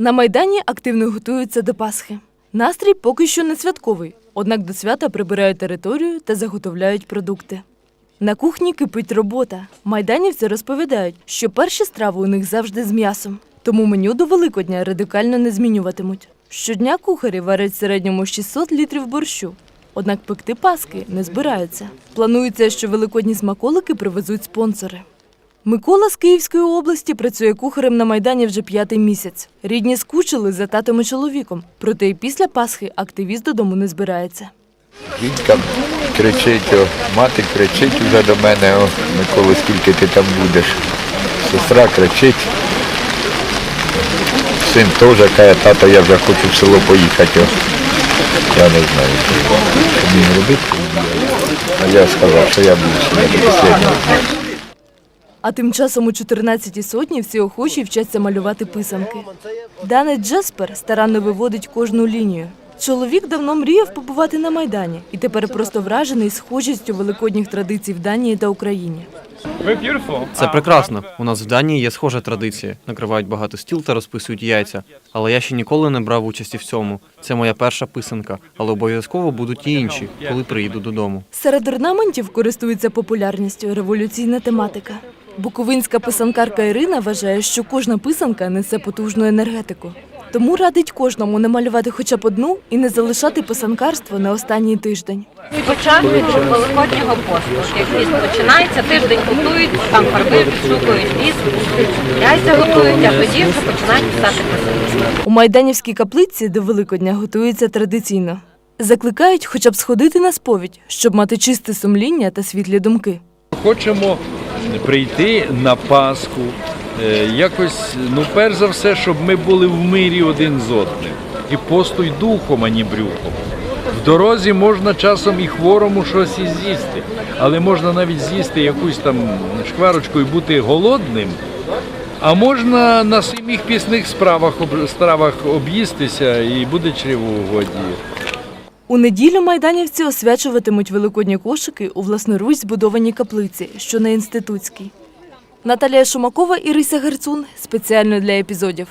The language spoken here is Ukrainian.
На Майдані активно готуються до Пасхи. Настрій поки що не святковий, однак до свята прибирають територію та заготовляють продукти. На кухні кипить робота. Майданівці розповідають, що перші страви у них завжди з м'ясом, тому меню до Великодня радикально не змінюватимуть. Щодня кухарі варять в середньому 600 літрів борщу. Однак пекти паски не збираються. Планується, що великодні смаколики привезуть спонсори. Микола з Київської області працює кухарем на Майдані вже п'ятий місяць. Рідні скучили за татом і чоловіком, проте і після Пасхи активіст додому не збирається. Вітька кричить, о, мати кричить вже до мене, о, Микола, скільки ти там будеш. Сестра кричить. Син теж каже, тато, я вже хочу в село поїхати. О. Я не знаю, що мені робити. А я сказав, що я буду сидіти до останнього дня. А тим часом у 14-й сотні всі охочі вчаться малювати писанки. Данець Джеспер старанно виводить кожну лінію. Чоловік давно мріяв побувати на Майдані і тепер просто вражений схожістю великодніх традицій в Данії та Україні. Це прекрасно. У нас в Данії є схожа традиція. Накривають багато стіл та розписують яйця. Але я ще ніколи не брав участі в цьому. Це моя перша писанка, але обов'язково будуть і інші, коли приїду додому. Серед орнаментів користується популярністю революційна тематика. Буковинська писанкарка Ірина вважає, що кожна писанка несе потужну енергетику. Тому радить кожному намалювати хоча б одну і не залишати писанкарство на останній тиждень. Спочатку великоднього посту. Як піст починається, тиждень готують, там фарби відшукують піст, яйця готують, а тоді вже починають писати писанки. У Майданівській каплиці до Великодня готуються традиційно. Закликають хоча б сходити на сповідь, щоб мати чисте сумління та світлі думки. Хочемо прийти на Пасху, е, якось, ну перш за все, щоб ми були в мирі один з одним. І постуй духом, а не брюхом. В дорозі можна часом і хворому щось і з'їсти, але можна навіть з'їсти якусь там шкварочку і бути голодним. А можна на самих пісних справах, стравах об'їстися і буде чревоугодіє. У неділю майданівці освячуватимуть великодні кошики у власноруч збудованій каплиці, що на інститутській. Наталія Шумакова, Ірися Герцун спеціально для епізодів.